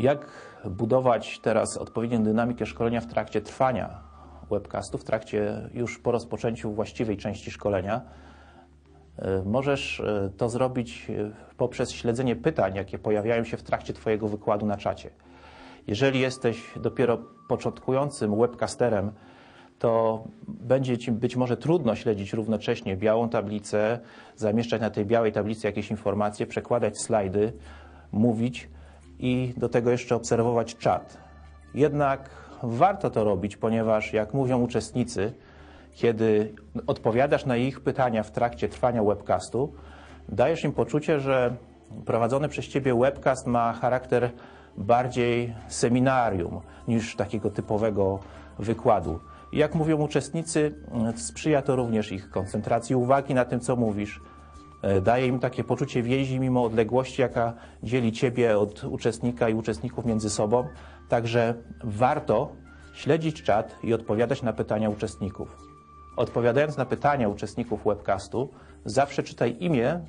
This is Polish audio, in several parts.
Jak budować teraz odpowiednią dynamikę szkolenia w trakcie trwania webcastu, w trakcie już po rozpoczęciu właściwej części szkolenia? E, Możesz e, to zrobić e, poprzez śledzenie pytań, jakie pojawiają się w trakcie Twojego wykładu na czacie. Jeżeli jesteś dopiero początkującym webcasterem, to będzie Ci być może trudno śledzić równocześnie białą tablicę, zamieszczać na tej białej tablicy jakieś informacje, przekładać slajdy, mówić i do tego jeszcze obserwować czat. Jednak warto to robić, ponieważ jak mówią uczestnicy, kiedy odpowiadasz na ich pytania w trakcie trwania webcastu, dajesz im poczucie, że prowadzony przez Ciebie webcast ma charakter bardziej seminarium niż takiego typowego wykładu. Jak mówią uczestnicy, sprzyja to również ich koncentracji uwagi na tym, co mówisz. E, Daje im takie poczucie więzi mimo odległości, jaka dzieli Ciebie od uczestnika i uczestników między sobą. Także warto śledzić czat i odpowiadać na pytania uczestników. Odpowiadając na pytania uczestników webcastu, zawsze czytaj imię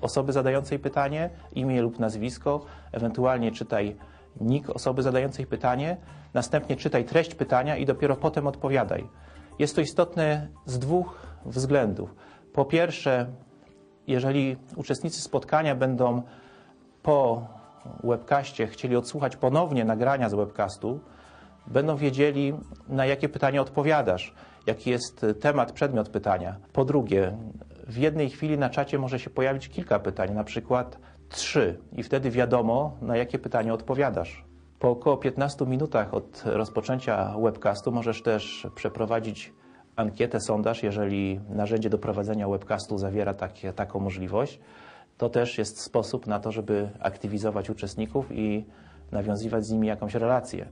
osoby zadającej pytanie, imię lub nazwisko, ewentualnie czytaj nick osoby zadającej pytanie, następnie czytaj treść pytania i dopiero potem odpowiadaj. Jest to istotne z dwóch względów. Po pierwsze, jeżeli uczestnicy spotkania będą po webcaście chcieli odsłuchać ponownie nagrania z webcastu, będą wiedzieli, na jakie pytania odpowiadasz, jaki jest temat, przedmiot pytania. Po drugie, w jednej chwili na czacie może się pojawić kilka pytań, na przykład trzy, i wtedy wiadomo, na jakie pytanie odpowiadasz. Po około 15 minutach od rozpoczęcia webcastu możesz też przeprowadzić ankietę, sondaż, jeżeli narzędzie do prowadzenia webcastu zawiera takie, taką możliwość. To też jest sposób na to, żeby aktywizować uczestników i nawiązywać z nimi jakąś relację.